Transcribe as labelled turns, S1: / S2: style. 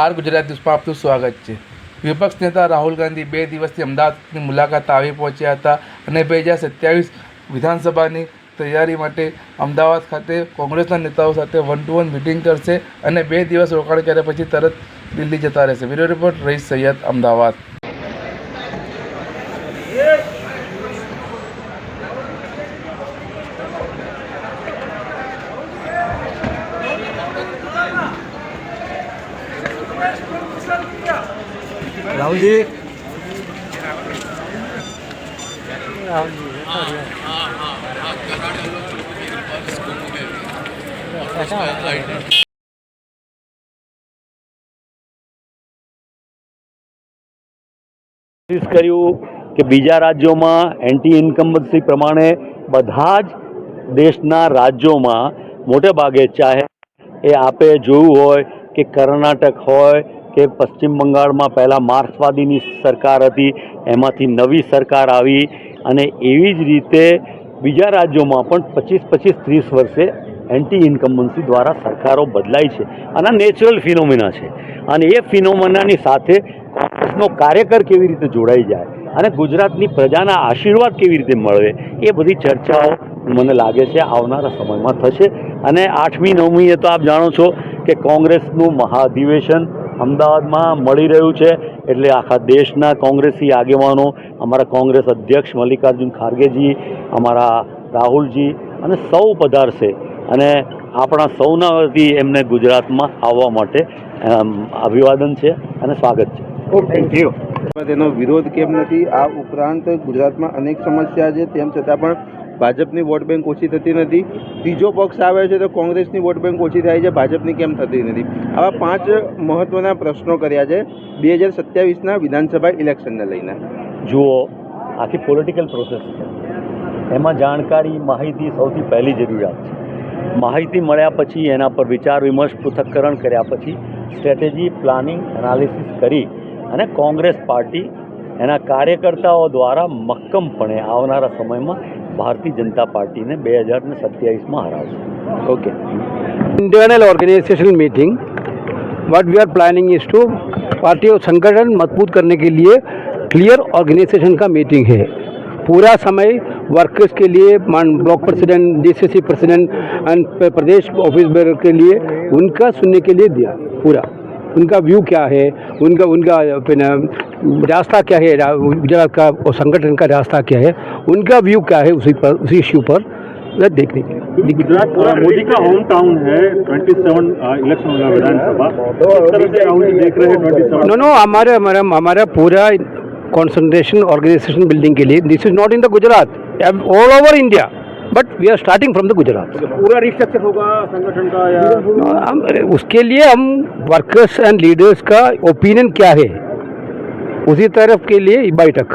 S1: R Gujarat ન્યૂઝમાં આપનું સ્વાગત છે વિપક્ષ નેતા રાહુલ ગાંધી બે દિવસથી અમદાવાદની મુલાકાત આવી પહોંચ્યા હતા અને બે હજાર સત્યાવીસ વિધાનસભાની તૈયારી માટે અમદાવાદ ખાતે કોંગ્રેસના નેતાઓ સાથે વન ટુ વન મિટિંગ કરશે અને બે દિવસ રોકાણ કર્યા પછી તરત દિલ્હી જતા રહેશે બ્યુરો રિપોર્ટ રહીશ સૈયદ અમદાવાદ
S2: રાહુલજી? કર્યું કે બીજા રાજ્યોમાં એન્ટી ઇન્કમ્બન્સી પ્રમાણે બધા જ દેશના રાજ્યોમાં મોટે ભાગે ચાહે એ આપે જોયું હોય કે કર્ણાટક હોય કે પશ્ચિમ બંગાળમાં પહેલાં માર્ક્સવાદીની સરકાર હતી, એમાંથી નવી સરકાર આવી અને એવી જ રીતે બીજા રાજ્યોમાં પણ પચીસ પચીસ ત્રીસ વર્ષે એન્ટી ઇન્કમ્બન્સી દ્વારા સરકારો બદલાય છે. અને નેચરલ ફિનોમિના છે. અને એ ફિનોમિનાની સાથે કોંગ્રેસનો કાર્યકર કેવી રીતે જોડાઈ જાય અને ગુજરાતની પ્રજાના આશીર્વાદ કેવી રીતે મળે, એ બધી ચર્ચાઓ મને લાગે છે આવનારા સમયમાં થશે. અને આઠમી નવમીએ તો આપ જાણો છો કે કોંગ્રેસનું મહાધિવેશન અમદાવાદમાં મળી રહ્યું છે એટલે આખા દેશના કોંગ્રેસી આગેવાનો, અમારા કોંગ્રેસ અધ્યક્ષ મલ્લિકાર્જુન ખારગેજી, અમારા રાહુલજી અને સૌ પધારશે. અને આપણા સૌના વતી એમને ગુજરાતમાં આવવા માટે અભિવાદન છે અને સ્વાગત છે. થેન્ક યુ
S3: તેનો વિરોધ કેમ નથી? આ ઉપરાંત ગુજરાતમાં અનેક સમસ્યા છે, તેમ છતાં પણ ભાજપની વોટ બેંક ઓછી થતી નથી. ત્રીજો પક્ષ આવે છે તો કોંગ્રેસની વોટ બેંક ઓછી થાય છે, ભાજપની કેમ થતી નથી? આવા પાંચ મહત્વના પ્રશ્નો કર્યા છે બે હજાર સત્યાવીસના વિધાનસભા ઇલેક્શનને લઈને.
S2: જુઓ, આખી પોલિટિકલ પ્રોસેસ છે. એમાં જાણકારી, માહિતી સૌથી પહેલી જરૂરિયાત છે. માહિતી મળ્યા પછી એના પર વિચાર વિમર્શ પૃથક્કરણ કર્યા પછી સ્ટ્રેટેજી પ્લાનિંગ એનાલિસિસ કરી અને કોંગ્રેસ પાર્ટી એના કાર્યકર્તાઓ દ્વારા મક્કમપણે આવનારા સમયમાં ભારતીય જનતા પાર્ટીને બે હજાર ને સત્યાવીસમાં હરાવશે
S3: okay
S4: internal organisational meeting what we are planning is to party और संगठन मजबूत करने के लिए क्लियर ऑर्गेनाइजेशन का मीटिंग है पूरा समय वर्कर्स के लिए मान block president DCC president and Pradesh office bearer के लिए उनका सुनने के लिए दिया पूरा उनका व्यू क्या है उनका उनका पिन रास्ता क्या है? गुजरात का और संगठन का रास्ता क्या है? उनका व्यू क्या है उसी पर उसी इश्यू पर? देखने के लिए।
S5: गुजरात मोदी का होम टाउन है 27 इलेक्शन होगा विधानसभा। हैं
S4: नो नो हमारे हमारा हमारा पूरा कॉन्सेंट्रेशन ऑर्गेनाइजेशन बिल्डिंग के लिए। This is not in the Gujarat all over India but we are starting from the Gujarat
S5: पूरा रिस्ट्रक्चर होगा संगठन का या
S4: हम उसके लिए हम वर्कर्स एंड लीडर्स का ओपिनियन क्या है? उसी तरफ के लिए बैठक